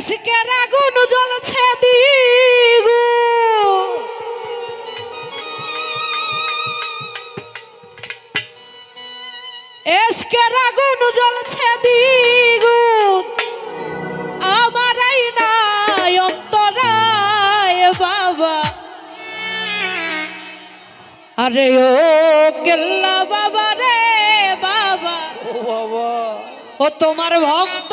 এশকের আগুন জ্বলছে দিগু। এশকের আগুন জ্বলছে দিগু। আমারই নাই অন্তরায় বাবা। আরে ও কেল্লা বাবা রে বাবা। ও বাবা। ও তোমার ভক্ত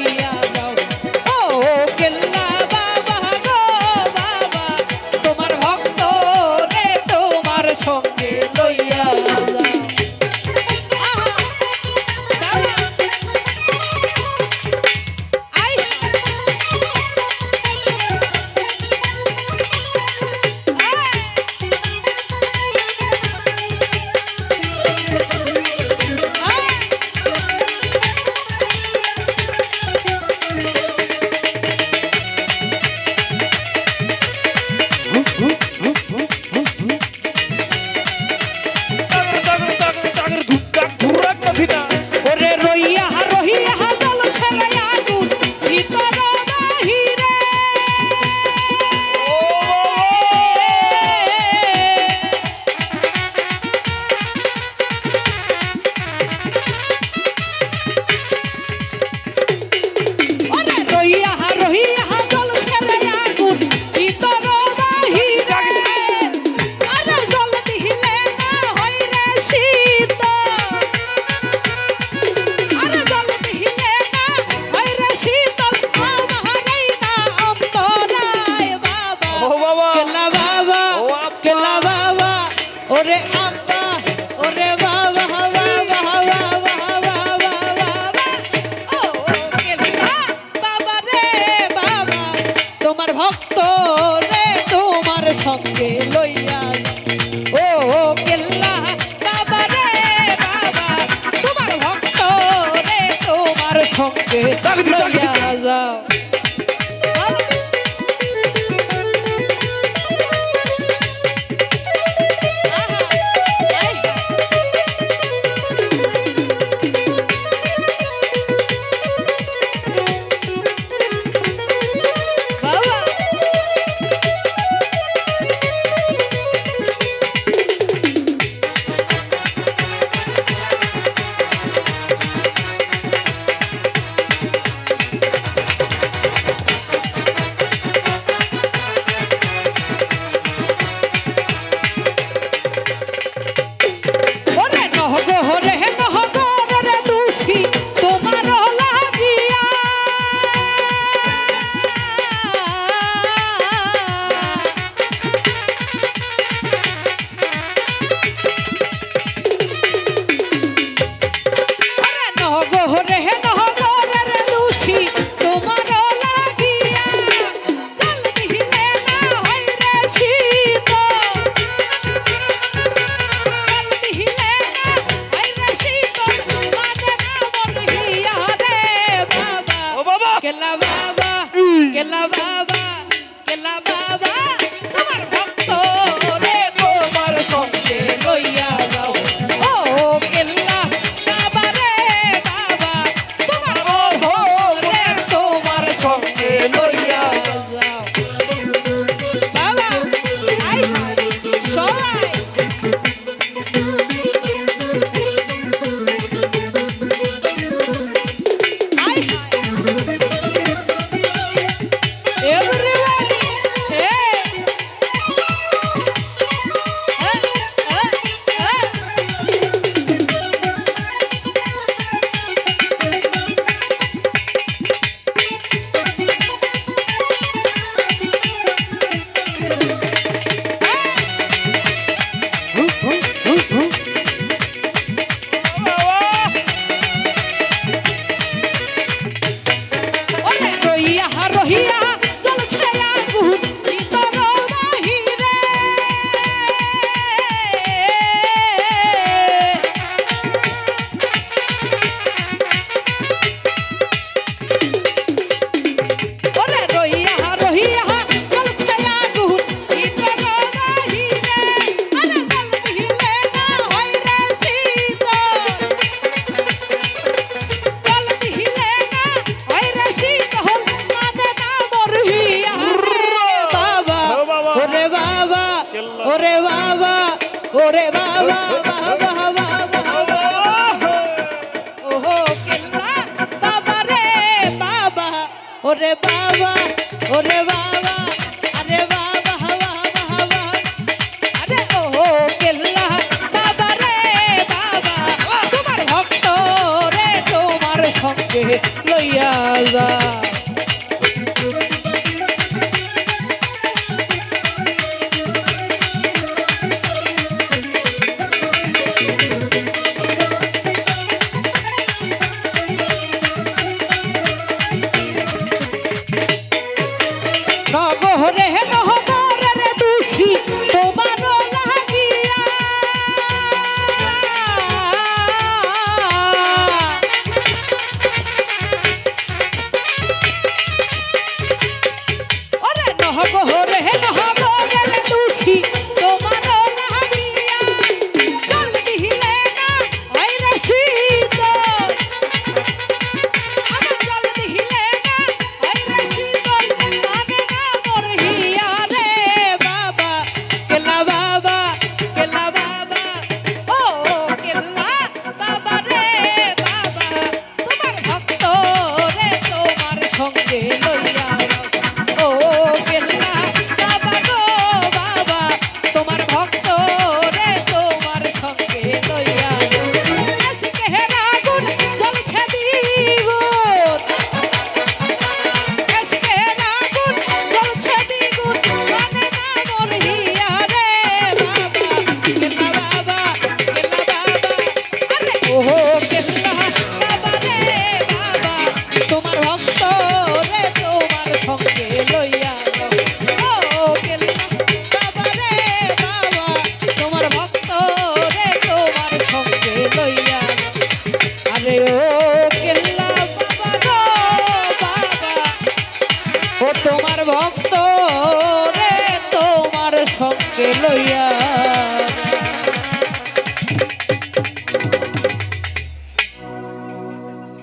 সঙ্গে লইয়া ও ও কেল্লা বাবা রে বাবা তোমার ভক্ত রে তোমার সঙ্গে লইয়া যাও। que lavaba, que lavaba, que lavaba. ওরে বাবা বাবা বাবা ওহো, কেল্লা, বাবা রে, বাবা। ওরে বাবা ওরে বাবা, আরে বাবা বাবা। আরে ওহো, কেল্লা, বাবা রে, বাবা। তোমার ভক্ত রে, তোমার সঙ্গে লইয়া যা। yeah.